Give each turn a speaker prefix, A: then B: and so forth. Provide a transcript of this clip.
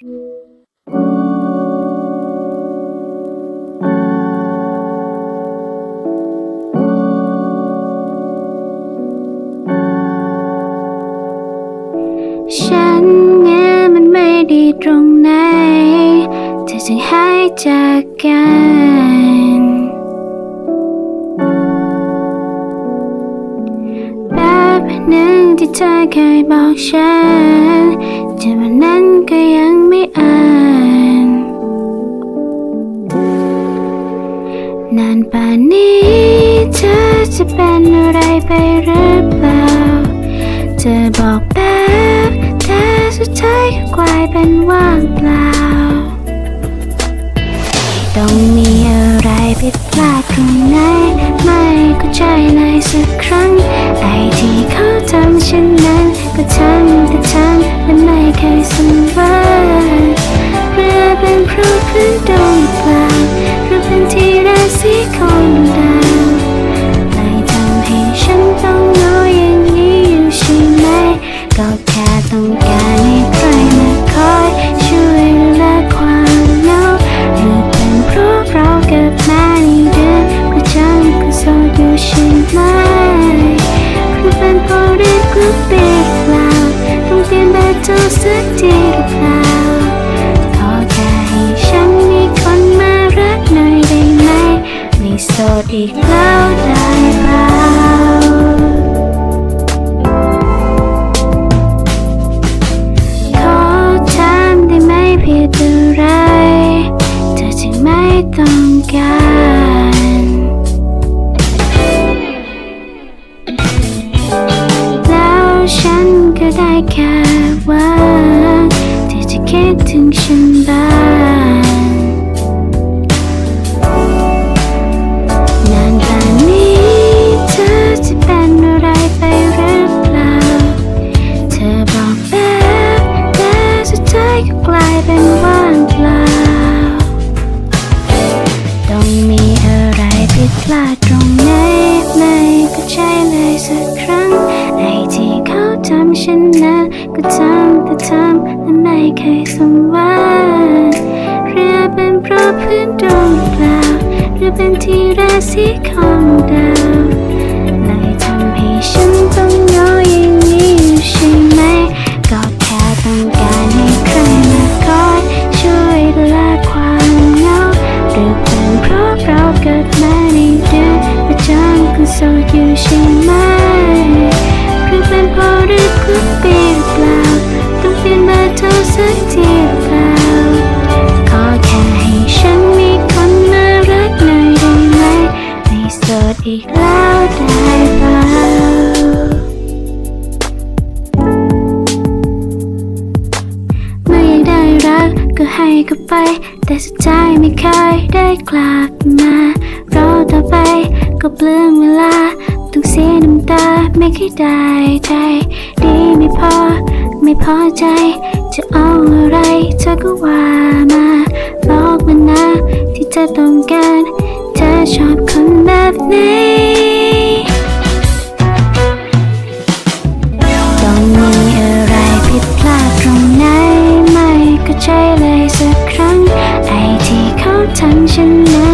A: ฉันเนี่ยมันไม่ดีตรงไหนเธอจึงให้จากกัน บหนึ่งที่เธอเคยบอกฉันแต่วันนั้นก็ยังไม่อ่าน นานป่านนี้เธอจะเป็นอะไรไปหรือเปล่า เธอบอกแบบแต่สุดท้ายก็กลายเป็นว่างเปล่า ต้องมีอะไรผิดพลาด ทำเช่นนั้นก็ทำแต่ทำและไม่เคยสมหวัง เธอสักทีหรือเปล่าขอแค่ให้ฉันมีคนมารักหน่อยได้ไหม ไม่โสดอีกแล้วได้เปล่าขอถามได้ไหมเพียงอะไร เธอจึงไม่ต้องการแล้วฉันก็ได้แค่ สักครั้ง ไอ้ที่เขาทำฉันนั้นก็ทำแต่ทำและไม่เคยสมหวังหรือเป็นเพราะพื้นดวงเปล่าหรือเป็นที่ราศีของดาวเลยทำให้ฉันต้องเหงาอย่างนี้ใช่ไหม ก็แค่ต้องการให้ใครมาคอยช่วยดูแลความเหงาหรือเป็นเพราะเราเกิดมาในเดือนประจำก็โสดอยู่ใช่ ก็ให้ก็ไป แต่สุดท้ายไม่เคยได้กลับมารอต่อไปก็เปลืองเวลา ต้องเสียน้ำตาไม่เคยได้ใจ ดีไม่พอ ไม่พอใจ จะเอาอะไรเธอก็ว่ามาบอกมานะ ที่เธอต้องการ เธอชอบคนแบบไหน ทำฉันนั้น